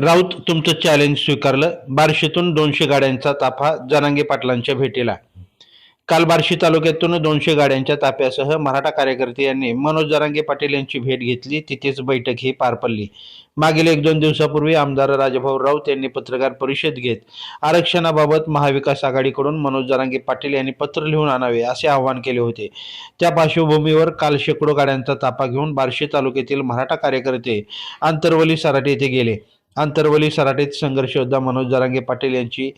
राऊत तुमचं चॅलेंज स्वीकारलं. बार्शीतून दोनशे गाड्यांचा ताफा जनांगे पाटलांच्या भेटीला. काल बार्शी तालुक्यातून दोनशे गाड्यांच्या ताफ्यासह मराठा कार्यकर्ते यांनी मनोज जरांगे पाटील यांची भेट घेतली. तिथेच बैठक ही पार पडली. मागील एक दोन दिवसापूर्वी आमदार राजभाऊ राऊत यांनी पत्रकार परिषद घेत आरक्षणाबाबत महाविकास आघाडीकडून मनोज जरांगे पाटील यांनी पत्र लिहून आणावे असे आवाहन केले होते. त्या पार्श्वभूमीवर काल शेकडो गाड्यांचा ताफा घेऊन बार्शी तालुक्यातील मराठा कार्यकर्ते आंतरवली सराटे येथे गेले. आंतरवली सराटीत संघर्ष योद्धा मनोज जरांगे पाटील यांची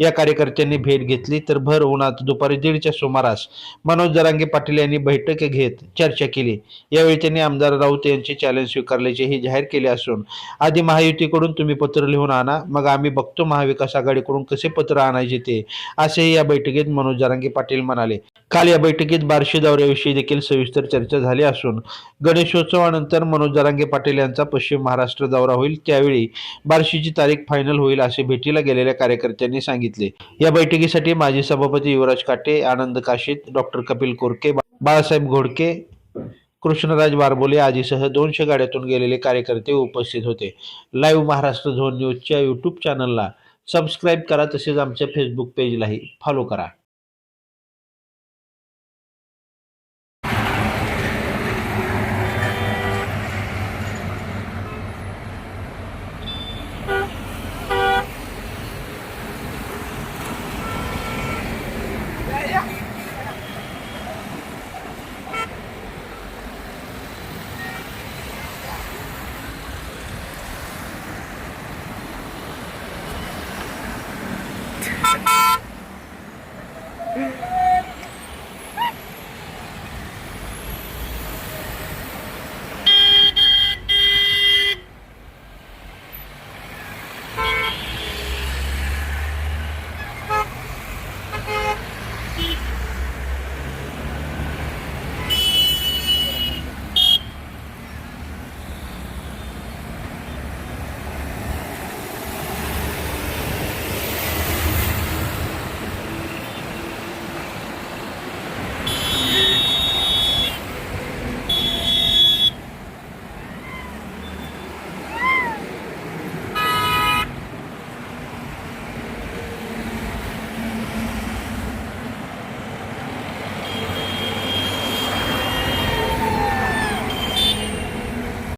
या कार्यकर्त्यांनी भेट घेतली. तर भर उन्हात दुपारी दीडच्या सुमारास मनोज जरांगे पाटील यांनी बैठक घेत चर्चा केली. यावेळी त्यांनी आमदार राऊत यांचे चॅलेंज स्वीकारल्याचेही जाहीर केले असून आधी महायुतीकडून तुम्ही पत्र लिहून आणा मग आम्ही बघतो महाविकास आघाडीकडून कसे पत्र आणायचे ते असेही या बैठकीत मनोज जरांगे पाटील म्हणाले. काल या बैठकीत बार्शी दौऱ्याविषयी देखील सविस्तर चर्चा झाली असून गणेशोत्सवानंतर मनोज जरांगे पाटील यांचा पश्चिम महाराष्ट्र दौरा होईल. त्यावेळी बार्शीची तारीख फायनल होईल असे भेटीला गेलेल्या कार्यकर्त्यांनी सांगितले. या बैठकीसाठी माजी सभापती युवराज काटे आनंद काशीत डॉक्टर कपिल कोरके बाळासाहेब घोडके कृष्णराज बारबोले आदीसह दोनशे गाड्यातून गेलेले कार्यकर्ते उपस्थित होते. लाईव्ह महाराष्ट्र झोन न्यूजच्या यूट्यूब चॅनलला सबस्क्राईब करा तसेच आमच्या फेसबुक पेजलाही फॉलो करा.